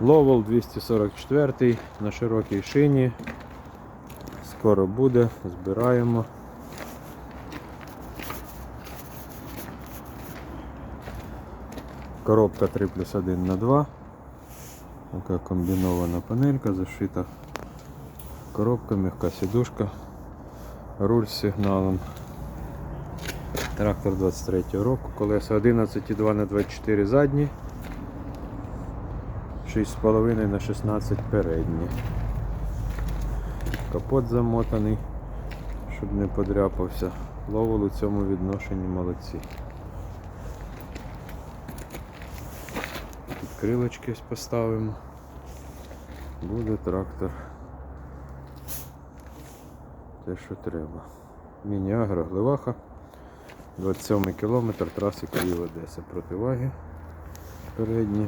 Ловол 244 на широкій шині. Скоро буде, збираємо. Коробка 3 плюс 1 на 2. Така комбінована панелька, зашита коробка, м'яка сідушка, руль з сигналом. Трактор 23 року, колеса 11,2 на 24 задні, 6,5 на 16 передні. Капот замотаний, щоб не подряпався. Ловол у цьому відношенні молодці. Крилочки поставимо. Буде трактор. Те, що треба. Міні-агро, Гливаха. 27 кілометр траси Київ Одеса. Противаги передні.